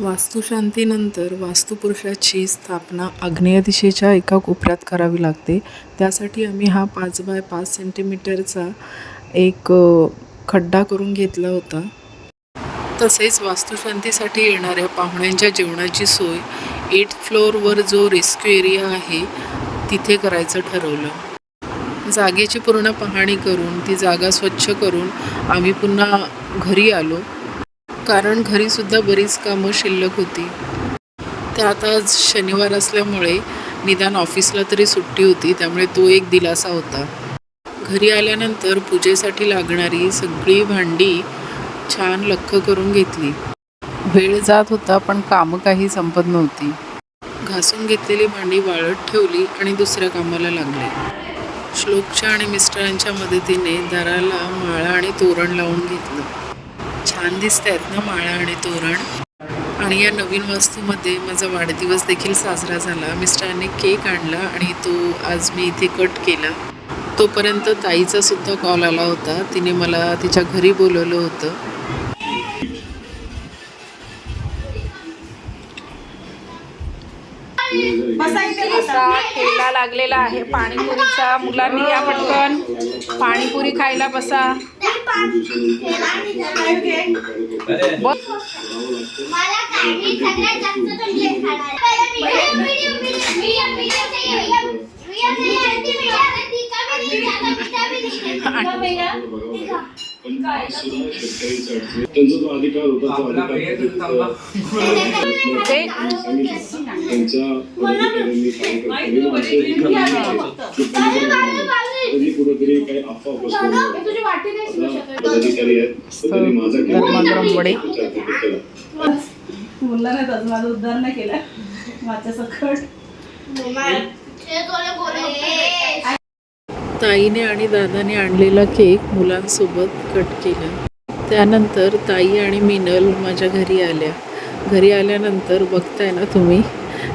वास्तुशांतीनंतर वास्तुपुरुषाची स्थापना आग्नेय दिशेच्या एका कोपऱ्यात करावी लागते. त्यासाठी आम्ही हा पाच बाय पाच सेंटीमीटरचा एक खड्डा करून घेतला होता. तसेच वास्तुशांतीसाठी येणाऱ्या पाहुण्यांच्या जेवणाची सोय एट फ्लोअरवर जो रेस्क्यू एरिया आहे तिथे करायचं ठरवलं. जागेची पूर्ण पाहणी करून ती जागा स्वच्छ करून आम्ही पुन्हा घरी आलो. कारण घरीसुद्धा बरीच कामं शिल्लक होती. त्यात आज शनिवार असल्यामुळे निदान ऑफिसला तरी सुट्टी होती त्यामुळे तो एक दिलासा होता. घरी आल्यानंतर पूजेसाठी लागणारी सगळी भांडी छान लख्ख करून घेतली. वेळ जात होता पण कामं काही संपत नव्हती. घासून घेतलेली भांडी वाळत ठेवली आणि दुसऱ्या कामाला लागले. श्लोकच्या आणि मिस्टरांच्या मदतीने दाराला माळा आणि तोरण लावून घेतलं. छान दिसत आहेत ना माळा आणि तोरण. आणि या नवीन वास्तूमध्ये माझा वाढदिवस देखील साजरा झाला. मिस्टरांनी केक आणला आणि तो आज मी इथे कट केला. तोपर्यंत ताईचा सुद्धा कॉल आला होता. तिने मला तिच्या घरी बोलवलं होतं. असा ठेला लागलेला आहे. पाणीपुरीचा मुलांनी या पटकन. पाणीपुरी खायला बसा. बघ त्यांचा जो अधिकार होता तो अधिकार त्यांच्या पदाधिकाऱ्यांनी काम कधी कुठेतरी काही अफवा पसरवून पदाधिकारी आहेत. त्यांनी माझा केला. नाही माझं उद्धार नाही केलं. माझ्या सकट ताईने आणि दादाने आणलेला केक मुलांसोबत कट केला. त्यानंतर ताई आणि मिनल माझ्या घरी आल्या. घरी आल्यानंतर बघताय ना तुम्ही?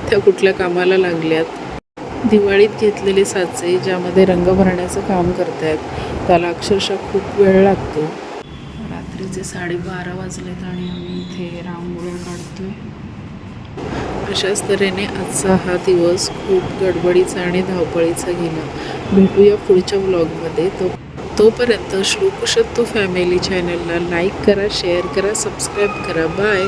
त्या कुठल्या कामाला लागल्यात? दिवाळीत घेतलेले साचे ज्यामध्ये रंग भरण्याचं काम करतायत त्याला अक्षरशः खूप वेळ लागतो. रात्रीचे साडेबारा वाजलेत आणि आम्ही इथे रांगोळ्या काढतोय. अशाच तऱ्हेने आजचा हा दिवस खूप गडबडीचा आणि धावपळीचा गेला. भेटूया पुढच्या व्लॉगमध्ये तो तोपर्यंत श्लोकुशत्तू फॅमिली चॅनलला लाईक करा शेअर करा सबस्क्राईब करा. बाय